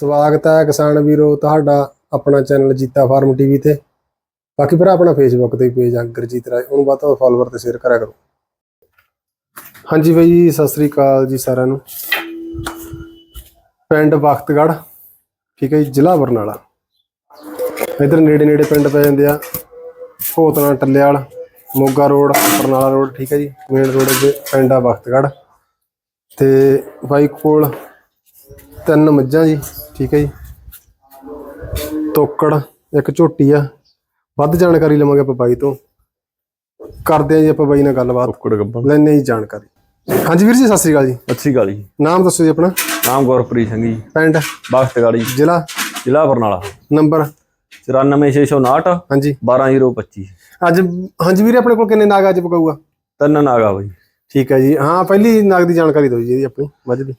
ਸਵਾਗਤ ਹੈ ਕਿਸਾਨ ਵੀਰੋ, ਤੁਹਾਡਾ ਆਪਣਾ ਚੈਨਲ ਜੀਤਾ ਫਾਰਮ ਟੀਵੀ ਤੇ। ਬਾਕੀ ਭਰਾ, ਆਪਣਾ ਫੇਸਬੁੱਕ ਤੇ ਪੇਜ ਆ ਗੁਰਜੀਤ ਰਾਏ, ਉਹਨੂੰ ਵੱਧ ਤੋਂ ਫਾਲੋਅਰ ਤੇ ਸ਼ੇਅਰ ਕਰਿਆ ਕਰੋ। ਹਾਂਜੀ ਬਾਈ ਜੀ, ਸਤਿ ਸ੍ਰੀ ਅਕਾਲ ਜੀ ਸਾਰਿਆਂ ਨੂੰ। ਪਿੰਡ ਬਖਤਗੜ੍ਹ ਠੀਕ ਹੈ ਜੀ, ਜ਼ਿਲ੍ਹਾ ਬਰਨਾਲਾ। ਇਧਰ ਨੇੜੇ ਨੇੜੇ ਪਿੰਡ ਪੈ ਜਾਂਦੇ ਆ। ਭੋਤਨਾ, ਟੱਲਿਆਲ, ਮੋਗਾ ਰੋਡ, ਬਰਨਾਲਾ ਰੋਡ, ਠੀਕ ਹੈ ਜੀ ਮੇਨ ਰੋਡ ਦੇ ਪਿੰਡ ਆ ਬਖਤਗੜ੍ਹ ਤੇ ਬਾਈ ਕੋਲ ਤਿੰਨ ਮੱਝਾਂ ਜੀ ਠੀਕ ਹੈ ਜੀ। ਤੋਕੜ ਇੱਕ ਝੋਟੀ ਆ। ਵੱਧ ਜਾਣਕਾਰੀ ਲਵਾਂਗੇ ਆਪਾਂ ਬਾਈ ਤੋਂ। ਕਰਦੇ ਆ ਜੀ ਆਪਾਂ ਬਾਈ ਨਾਲ ਗੱਲਬਾਤ। ਕੁੱਕੜ ਗੱਬਾ ਲੈਣੇ ਜੀ ਜਾਣਕਾਰੀ। ਹਾਂਜੀ ਵੀਰ ਜੀ ਸਤਿ ਸ੍ਰੀ ਅਕਾਲ ਜੀ। ਅੱਛੀ ਗਾਲੀ ਜੀ। ਨਾਮ ਦੱਸੋ ਜੀ ਆਪਣਾ। ਨਾਮ ਗੁਰਪ੍ਰੀਤ ਸਿੰਘ ਜੀ। ਪਿੰਡ? ਬਖਤਗੜੀ ਜ਼ਿਲ੍ਹਾ? ਜ਼ਿਲ੍ਹਾ ਬਰਨਾਲਾ। ਨੰਬਰ? 94659 ਹਾਂਜੀ। 12025 ਅੱਜ ਹਾਂਜੀ ਵੀਰੇ ਆਪਣੇ ਕੋਲ ਕਿੰਨੇ ਨਾਗ ਅੱਜ ਪਕਾਊਗਾ? ਤਿੰਨ ਨਾਗਾ ਬਈ। ਠੀਕ ਹੈ ਜੀ। ਹਾਂ ਪਹਿਲੀ ਨਾਗ ਦੀ ਜਾਣਕਾਰੀ ਦਿਓ ਜੀ ਇਹਦੀ ਆਪਣੀ। ਮੱਝ ਦੀ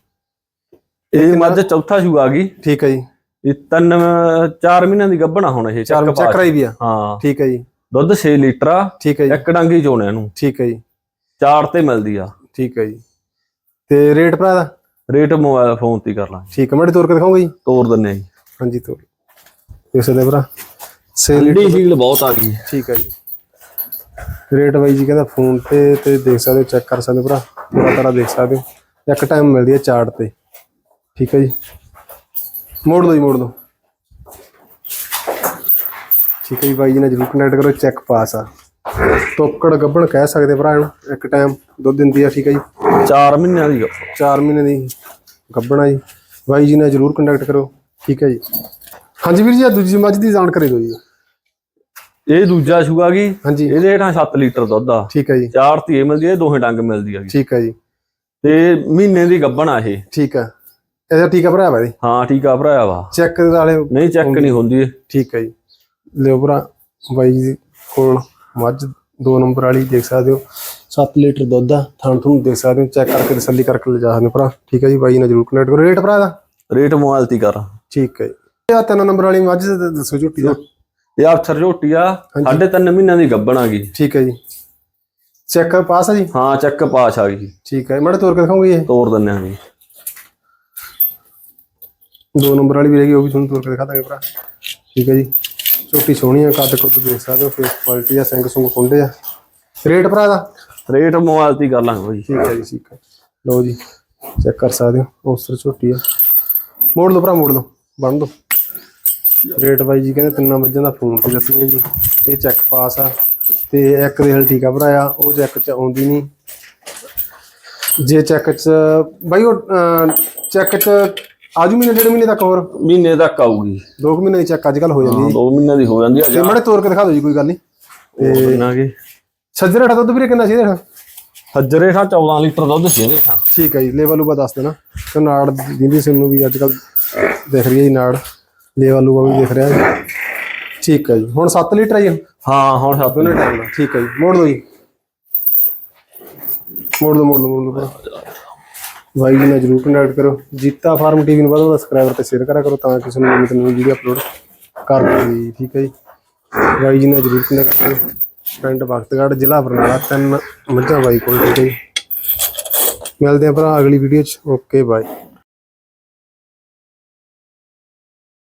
ਇਹ ਮੱਝ ਚੌਥਾ ਸ਼ੂ ਆ ਗਈ। ਠੀਕ ਹੈ ਜੀ। ਇਹ ਤਿੰਨ ਚਾਰ ਮਹੀਨਿਆਂ ਦੀ ਗੱਭਣਾ ਹੁਣ ਇਹ ਚਾਰ ਚੱਕ ਕਰਾਈ ਵੀ ਆ। ਹਾਂ। ਠੀਕ ਹੈ ਜੀ। ਦੁੱਧ 6 ਲੀਟਰ ਆ। ਠੀਕ ਹੈ ਜੀ। ਇੱਕ ਡਾਂਗੀ ਚੋਣੇ ਇਹਨੂੰ ਠੀਕ ਹੈ ਜੀ। ਚਾਰ ਤੇ ਮਿਲਦੀ ਆ। ਠੀਕ ਹੈ ਜੀ। ਤੇ ਰੇਟ ਭਰਾ ਦਾ? ਰੇਟ ਮੋਬਾਈਲ ਫੋਨ ਤੇ ਕਰ ਲਾਂਗੇ। ਠੀਕ ਹੈ ਮਾੜੇ ਤੋਰ ਕੇ ਦਿਖਾਉਂਗਾ ਜੀ। ਤੋਰ ਦਿੰਨੇ ਆ ਜੀ। ਹਾਂਜੀ ਤੋਰ। ਦੇਖ ਸਕਦੇ ਭਰਾ। ਸੇਲ ਲੀਡੀ ਹੀਲ ਬਹੁਤ ਆ ਗਈ। ਠੀਕ ਹੈ ਜੀ। ਰੇਟ ਬਾਈ ਜੀ ਕਹਿੰਦਾ ਫੋਨ ਤੇ ਤੇ ਦੇਖ ਸਕਦੇ ਹੋ ਚੈੱਕ ਕਰ ਸਕਦੇ ਭਰਾ। ਪੂਰਾ ਤਰ੍ਹਾਂ ਦੇਖ ਸਕਦੇ ਹੋ। ਇੱਕ ਟਾਈਮ ਮਿਲਦੀ ਹੈ ਚਾਰਟ ਤੇ। ਠੀਕ ਹੈ ਜੀ। ਮੋੜ ਦੋ ਜੀ ਮੋੜ ਦੋ। ਠੀਕ ਹੈ ਜੀ ਬਾਈ ਜੀ ਨਾਲ ਜਰੂਰ ਕਨੈਕਟ ਕਰੋ ਚੈੱਕ ਪਾਸ ਆ। ਤੋਕੜ ਗੱਬਣ ਕਹਿ ਸਕਦੇ ਭਰਾ ਇਹਨੂੰ ਇੱਕ ਟਾਈਮ ਦੁੱਧ ਦਿੰਦੀ ਆ ਠੀਕ ਹੈ ਜੀ। ਚਾਰ ਮਹੀਨਿਆਂ ਦੀ ਗੱਭਣ 4 ਮਹੀਨੇ ਦੀ ਗੱਬਣਾ ਜੀ। ਬਾਈ ਜੀ ਨਾਲ ਜਰੂਰ ਕੰਟੈਕਟ ਕਰੋ ਠੀਕ ਹੈ ਜੀ। ਹਾਂਜੀ ਵੀਰ ਜੀ ਆ ਦੂਜੀ ਮੱਝ ਦੀ ਜਾਣਕਾਰੀ ਦਿਓ ਜੀ। ਇਹ ਦੂਜਾ ਸ਼ੂ ਆ ਗਈ ਹਾਂਜੀ। ਇਹਦੇ ਹੇਠਾਂ 7 ਲੀਟਰ ਦੁੱਧ ਆ। ਠੀਕ ਹੈ ਜੀ। ਚਾਰ ਧੀਏ ਮਿਲਦੀ ਆ ਇਹ ਦੋਹੇ ਡੰਗ ਮਿਲਦੀ ਆ ਠੀਕ ਹੈ ਜੀ। ਤੇ ਮਹੀਨੇ ਦੀ ਗੱਭਣ ਆ ਇਹ। ਠੀਕ ਹੈ। ਇਹਦਾ ਠੀਕ ਹੈ ਭਰਾ ਬਾਈ ਹਾਂ ਆ ਭਰਾਇਆ ਵਾ। ਚੈੱਕ ਵਾਲੇ ਨਹੀਂ ਚੈੱਕ ਨਹੀਂ ਹੁੰਦੀ। ਠੀਕ ਹੈ ਜੀ। ਲਿਓ ਭਰਾ ਬਾਈ ਜੀ ਕੋਲ ਮੱਝ 2 ਨੰਬਰ ਵਾਲੀ ਦੇਖ ਸਕਦੇ ਹੋ। 7 ਲੀਟਰ ਦੁੱਧ ਆ ਥਣ ਤੁਹਾਨੂੰ ਦੇਖ ਸਕਦੇ ਹੋ ਚੈੱਕ ਕਰਕੇ ਤਸੱਲੀ ਕਰਕੇ ਲਿਜਾ ਸਕਦੇ ਭਰਾ। ਠੀਕ ਹੈ ਜੀ ਬਾਈ ਨਾਲ ਜਰੂਰ ਕਨੈਕਟ ਕਰੋ। ਰੇਟ ਭਰਾ ਦਾ ਰੇਟ ਮੋਬਾਈਲ ਤੇ ਕਰ। ਠੀਕ ਹੈ ਜੀ। ਆ 3 ਨੰਬਰ ਵਾਲੀ ਮੱਝ ਦਾ ਦੱਸੋ ਝੋਟੀ ਦਾ। ਇਹ ਅਫਸਰ ਝੋਟੀ ਆ। ਸਾਢੇ ਤਿੰਨ ਮਹੀਨਿਆਂ ਦੀ ਗੱਭਣ ਆ ਗਈ। ਠੀਕ ਹੈ ਜੀ। ਚੈੱਕ ਪਾਸ ਆ ਜੀ? ਹਾਂ ਚੱਕ ਪਾਸ ਆ ਗਈ। ਠੀਕ ਹੈ ਮਾੜੇ ਤੋਰ ਕੇ ਦਿਖਾਉਂਗੇ ਇਹ? ਤੋਰ ਦਿੰਨੇ ਆ ਜੀ। ਦੋ ਨੰਬਰ ਵਾਲੀ ਵੀ ਹੈਗੀ ਉਹ ਵੀ ਤੁਹਾਨੂੰ ਤੋਰ ਕੇ ਦਿਖਾ ਦਾਂਗੇ ਭਰਾ। ਠੀਕ ਹੈ ਜੀ। ਛੋਟੀ ਸੋਹਣੀ ਆ ਕੱਦ ਕੁੱਦ ਦੇਖ ਸਕਦੇ ਹੋ ਫੇਸ ਕੁਆਲਿਟੀ ਆ ਸਿੰਘ ਸੁੰਗ ਕੁੰਡੇ ਆ। ਰੇਟ ਭਰਾ ਦਾ? ਰੇਟ ਮੋਬਾਈਲ ਹੀ ਕਰ ਲਾਂਗੇ ਭਾਈ ਠੀਕ ਹੈ ਜੀ ਠੀਕ ਹੈ। ਲਓ ਜੀ ਚੈੱਕ ਕਰ ਸਕਦੇ ਹੋ ਉਸ ਤਰ੍ਹਾਂ ਛੋਟੀ ਆ। ਮੋੜ ਦੋ ਭਰਾ ਮੋੜ ਦੋ ਬੰਨ ਦੋ ਰੇਟ ਬਾਈ ਜੀ ਕਹਿੰਦੇ ਤਿੰਨਾਂ ਮੱਝਾਂ ਦਾ ਫੋਨ ਤੇ ਦੱਸਣਗੇ ਜੀ। ਇਹ ਚੈੱਕ ਪਾਸ ਆ ਤੇ ਇੱਕ ਦੇ ਹਲ ਠੀਕ ਆ ਭਰਾ ਆ ਉਹ ਚੈੱਕ ਚ ਆਉਂਦੀ ਨਹੀਂ। ਜੇ ਚੈੱਕ ਚ ਬਾਈ ਉਹ ਚੈੱਕ ਚ ਆਜੂ ਮਹੀਨੇ ਡੇਢ ਮਹੀਨੇ ਤੱਕ ਹੋਰ? ਮਹੀਨੇ ਤੱਕ ਆਊਗੀ। ਦੋ ਕੁ ਮਹੀਨੇ ਦੀ ਚੈੱਕ ਅੱਜ ਕੱਲ ਹੋ ਜਾਂਦੀ ਹਾਂ ਹੈ ਦੋ ਦੀ ਹੋ ਜਾਂਦੀ ਤੇ ਮਾੜੇ ਤੋਰ ਕੇ ਦਿਖਾ ਦਿਓ ਜੀ ਕੋਈ ਗੱਲ ਨਹੀਂ। ਤੇ ਦਿਨਾਂਗੇ ਸੱਜਰੇ ਠਾ ਦੁੱਧ ਵੀਰੇ ਕਿੰਨਾ ਸੀ ਇਹਦੇ? ਹੱਜਰੇ ਠਾ 14 ਲੀਟਰ ਦੁੱਧ ਸੀ ਇਹਦੇ ਠੀਕ ਹੈ ਜੀ ਲੇਵਲ ਉਪਾ ਦੱਸ ਦੇਣਾ। ਤੇ ਨਾੜ ਜਿੰਦੀ ਸਿੰਘ ਨੂੰ ਵੀ ਅੱਜ ਕੱਲ ਦਿਖ ਰਹੀ ਹੈ ਜੀ ਨਾੜ। ਲੇਵਲ ਉਪਾ ਵੀ ਦਿਖ ਰਿਹਾ ਹੈ ਠੀਕ ਹੈ ਜੀ ਹੁਣ 7 ਲੀਟਰ ਆਈ ਹਾਂ ਹੁਣ ਸੱਤ ਦੋਨੇ ਟਾਈਮ ਦਾ ਠੀਕ ਹੈ ਜੀ ਮੋੜ ਦੋ ਜੀ। ਮੋੜ ਦੋ ਮੋੜ ਦੋ ਮੋੜ ਦੋ ਬਾਈ ਜੀ ਨਾਲ ਜਰੂਰ ਕੰਟੈਕਟ ਕਰੋ। ਜੀਤਾ ਫਾਰਮ ਟੀਵੀ ਨੂੰ ਵਧੋ ਸਬਸਕ੍ਰਾਈਬਰ ਤੇ ਸ਼ੇਅਰ ਕਰਿਆ ਕਰੋ ਤਾਂ ਕਿਸੇ ਨੂੰ ਨਵੀਂ ਨਵੀਂ ਵੀਡੀਓ ਅਪਲੋਡ ਕਰ ਦਿਓ ਠੀਕ ਹੈ ਜੀ? ਬਾਈ ਜੀ ਨਾਲ ਜਰੂਰ ਕੰਟੈਕਟ ਕਰੋ। ਪਿੰਡ ਬਖਤਗੜ੍ਹ ਜ਼ਿਲ੍ਹਾ ਬਰਨਾਲਾ, ਤਿੰਨ ਮੱਝਾਂ ਬਾਈ ਕੋਲ। ਠੀਕ ਹੈ ਜੀ? ਮਿਲਦੇ ਆ ਭਰਾ ਅਗਲੀ ਵੀਡੀਓ 'ਚ। Okay bye